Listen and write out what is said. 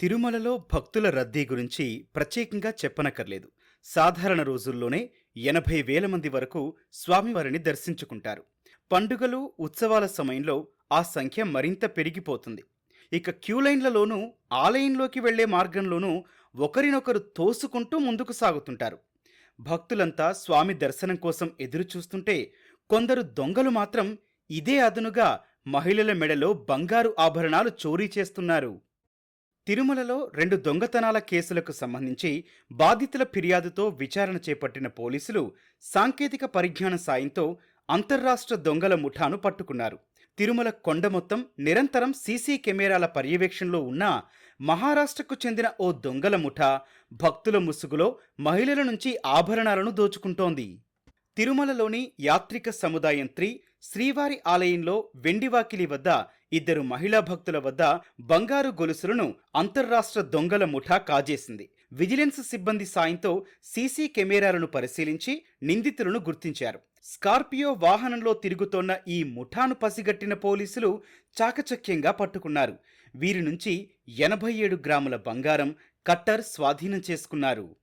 తిరుమలలో భక్తుల రద్దీ గురించి ప్రత్యేకంగా చెప్పనక్కర్లేదు. సాధారణ రోజుల్లోనే ఎనభై వేల మంది వరకు స్వామివారిని దర్శించుకుంటారు. పండుగలు ఉత్సవాల సమయంలో ఆ సంఖ్య మరింత పెరిగిపోతుంది. ఇక క్యూలైన్లలోనూ ఆలయంలోకి వెళ్ళే మార్గంలోనూ ఒకరినొకరు తోసుకుంటూ ముందుకు సాగుతుంటారు. భక్తులంతా స్వామి దర్శనం కోసం ఎదురు చూస్తుంటే కొందరు దొంగలు మాత్రం ఇదే అదనుగా మహిళల మెడలో బంగారు ఆభరణాలు చోరీ చేస్తున్నారు. తిరుమలలో రెండు దొంగతనాల కేసులకు సంబంధించి బాధితుల ఫిర్యాదుతో విచారణ చేపట్టిన పోలీసులు సాంకేతిక పరిజ్ఞాన సాయంతో అంతర్రాష్ట్ర దొంగల ముఠాను పట్టుకున్నారు. తిరుమల కొండ మొత్తం నిరంతరం సీసీ కెమెరాల పర్యవేక్షణలో ఉన్న మహారాష్ట్రకు చెందిన ఓ దొంగల ముఠా భక్తుల ముసుగులో మహిళల నుంచి ఆభరణాలను దోచుకుంటోంది. తిరుమలలోని యాత్రిక సముదాయం త్రీ శ్రీవారి ఆలయంలో వెండివాకిలి వద్ద ఇద్దరు మహిళా భక్తుల వద్ద బంగారు గొలుసులను అంతర్రాష్ట్ర దొంగల ముఠా కాజేసింది. విజిలెన్స్ సిబ్బంది సాయంతో సీసీ కెమెరాలను పరిశీలించి నిందితులను గుర్తించారు. స్కార్పియో వాహనంలో తిరుగుతోన్న ఈ ముఠాను పసిగట్టిన పోలీసులు చాకచక్యంగా పట్టుకున్నారు. వీరి నుంచి ఎనభై ఏడు గ్రాముల బంగారం కట్టర్ స్వాధీనం చేసుకున్నారు.